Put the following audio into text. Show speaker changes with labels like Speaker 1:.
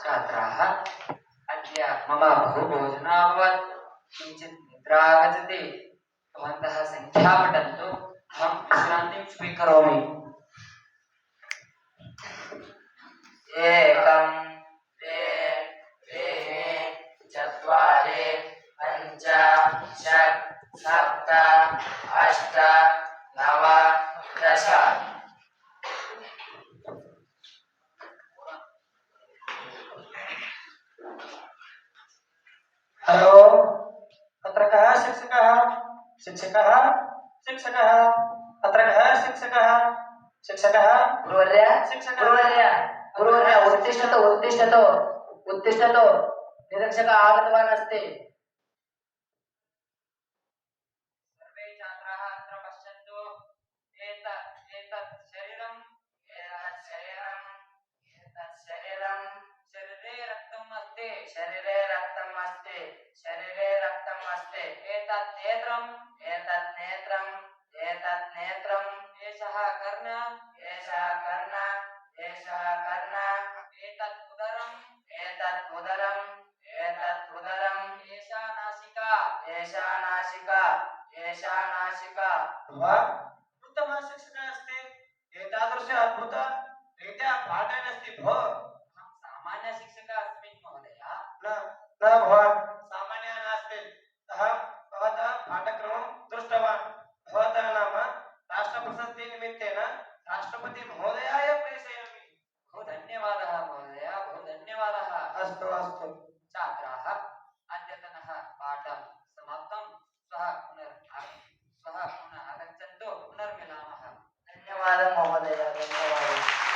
Speaker 1: छात्राः अद्य मम बहु भोजनाभवत् किञ्चित् निद्रा आगच्छति भवन्तः सङ्ख्या पठन्तु अष्ट नव दश
Speaker 2: हलो अत्र कः शिक्षकः शिक्षकः शिक्षकः अत्र कः शिक्षकः शिक्षकः
Speaker 1: गुरुवर्य
Speaker 2: शिक्षकः
Speaker 1: गुरुवर्य गुरुवर्य उत्तिष्ठतु उत्तिष्ठतु उत्तिष्ठतु निरीक्षकः आगतवान् अस्ति छात्राः अत्र पश्यन्तु एतत् एतत् शरीरम् एतत् शरीरम् एतत् शरीरम् शरीरे रक्तम् अस्ति शरीरे रक्तम् अस्ति शरीरे रक्तम् अस्ति एतत् नेत्रम् एतत् नेत्रम् एतत् नेत्रम् एषः कर्ण एषः कर्ण एषः कर्ण एतत् उदरम् एतत् उदरम् एतत् उदरम् एषा
Speaker 2: शिक्षकः अस्ति? एतादृश अद्भुत रीत्या पाठयन् भो.
Speaker 1: अहं सामान्यशिक्षकः अस्मि महोदय.
Speaker 2: न न भवान् सामान्यः नास्ति अहं भवतः पाठक्रमं दृष्टवान्.
Speaker 1: 咱们么么哒，咱们么么哒。